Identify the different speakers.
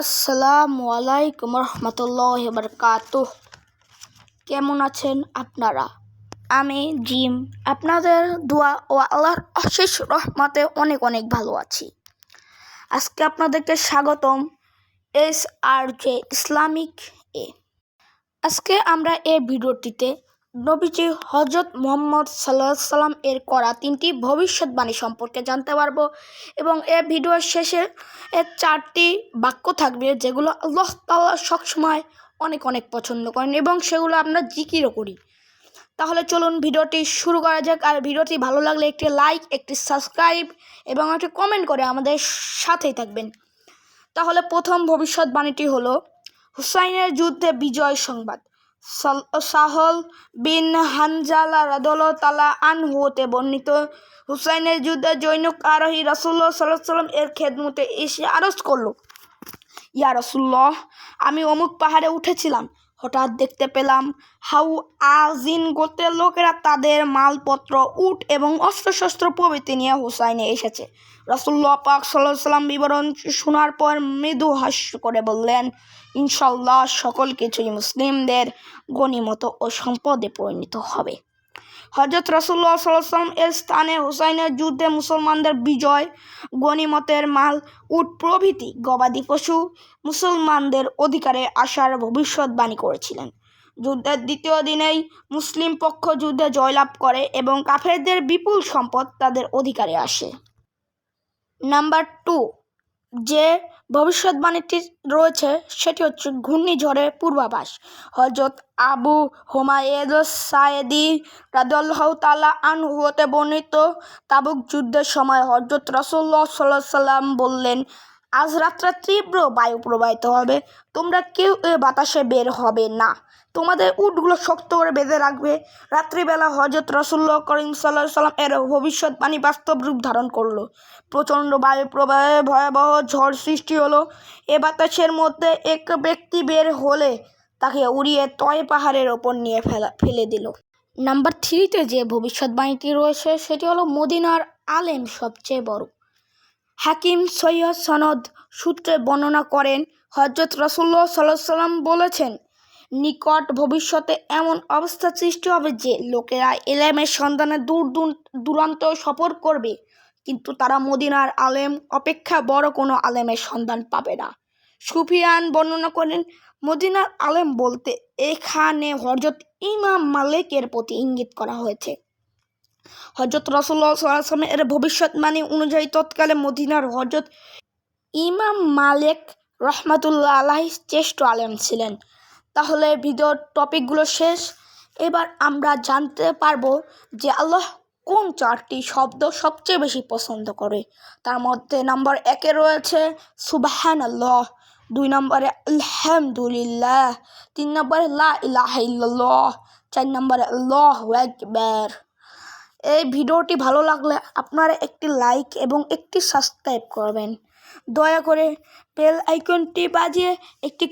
Speaker 1: আসসালামু রহমতুল্লাহ বরকাত কেমন আছেন আপনারা? আমি জিম। আপনাদের দোয়া ও আল্লাহর অশেষ রহমতে অনেক অনেক ভালো আছি। আজকে আপনাদেরকে স্বাগতম এস আর জে ইসলামিক এ। আজকে আমরা এই ভিডিওটিতে নবীজি হজরত মোহাম্মদ সাল্লাহ সাল্লাম এর করা তিনটি ভবিষ্যৎবাণী সম্পর্কে জানতে পারব এবং এই ভিডিওর শেষে এর চারটি বাক্য থাকবে যেগুলো আল্লাহ তাল্লাহ সবসময় অনেক অনেক পছন্দ করেন এবং সেগুলো আমরা জিকিরও করি। তাহলে চলুন ভিডিওটি শুরু করা যাক। আর ভিডিওটি ভালো লাগলে একটি লাইক, একটি সাবস্ক্রাইব এবং একটি কমেন্ট করে আমাদের সাথেই থাকবেন। তাহলে প্রথম ভবিষ্যৎবাণীটি হলো হুসাইনের যুদ্ধে বিজয় সংবাদ। সাহল বিন হানজালা রাদল তালা আন হতে বর্ণিত। হুসাইনের যুদ্ধে জৈনক আরোহী রাসুল্লাহ সাল্লাহ সাল্লাম এর খেদমতে এসে আরজ করল, ইয়া রসুল্লাহ আমি অমুক পাহাড়ে উঠেছিলাম হঠাৎ দেখতে পেলাম হাউ আজিন গোত্রের লোকেরা তাদের মালপত্র, উট এবং অস্ত্রশস্ত্র প্রভৃতি নিয়ে হুসাইনে এসেছে। রসুল্লাহ পাক সাল্লাম বিবরণ শোনার পর মৃদু হাস্য করে বললেন ইনশাল্লাহ সকল কিছুই মুসলিমদের গণিমত ও সম্পদে পরিণত হবে। হজরত রসুল্লাহ সাল্লাম এর স্থানে হুসাইনের যুদ্ধে মুসলমানদের বিজয়, গণিমতের মাল, উট প্রভৃতি, গবাদি পশু মুসলমানদের অধিকারে আসার ভবিষ্যৎবাণী করেছিলেন। যুদ্ধের দ্বিতীয় দিনেই মুসলিম পক্ষ যুদ্ধে জয়লাভ করে এবং কাফেরদের বিপুল সম্পদ তাদের অধিকারে আসে। নাম্বার টু, যে ভবিষ্যৎবাণীটি রয়েছে, সেটি হচ্ছে ঘূর্ণিঝড়ের পূর্বাভাস। হজরত আবু হোমায়েদ সায়েদি রাদুল্লাহ আনহু হতে বর্ণিত তাবুক যুদ্ধের সময় হজরত রসুল্লাহ সাল্লাহ সাল্লাম বললেন আজ রাত্রে তীব্র বায়ু প্রবাহিত হবে। তোমরা কেউ এ বাতাসে বের হবে না। তোমাদের উটগুলো শক্ত করে বেঁধে রাখবে। রাত্রিবেলা হজরত রসুল্লাহ করিম সাল্লাহ সাল্লাম এর ভবিষ্যৎবাণী বাস্তব রূপ ধারণ করল। প্রচণ্ড বায়ু প্রবাহে ভয়াবহ ঝড় সৃষ্টি হলো। এ বাতাসের মধ্যে এক ব্যক্তি বের হলে তাকে উড়িয়ে তয় পাহাড়ের ওপর নিয়ে ফেলা, ফেলে দিল। নাম্বার থ্রিতে যে ভবিষ্যৎবাণীটি রয়েছে, সেটি হলো মদিনার আলেম সবচেয়ে বড়। হাকিম সৈয়দ সনদ সূত্রে বর্ণনা করেন হজরত রসুল্লাহ সাল্লাহ সাল্লাম বলেছেন, নিকট ভবিষ্যতে এমন অবস্থা সৃষ্টি হবে যে লোকেরা এলেমের সন্ধানে দূর দূর দূরান্ত সফর করবে, কিন্তু তারা মদিনার আলেম অপেক্ষা বড় কোনো আলেমের সন্ধান পাবে না। সুফিয়ান বর্ণনা করেন, মদিনার আলেম বলতে এখানে হজরত ইমাম মালিকের প্রতি ইঙ্গিত করা হয়েছে। হজরত রসুল্লাহ সাল্লাম এর ভবিষ্যৎবাণী অনুযায়ী তৎকালে মদিনার হজরত ইমাম মালিক রহমাতুল্লাহ আলাহ শ্রেষ্ঠ আলেম ছিলেন। তাহলে ভিডিওর টপিকগুলো শেষ। এবার আমরা জানতে পারব যে আল্লাহ কোন চারটি শব্দ সবচেয়ে বেশি পছন্দ করে। তার মধ্যে নাম্বার একে রয়েছে সুবাহান আল্লাহ দুই নম্বরে, আলহামদুলিল্লাহ। তিন নম্বরে, লা চার নম্বরে, আল্লাহ একবার এই ভিডিওটি ভালো লাগলে আপনারা একটি লাইক এবং একটি সাবস্ক্রাইব করবেন। দয়া করে বেল আইকনটি বাজিয়ে একটি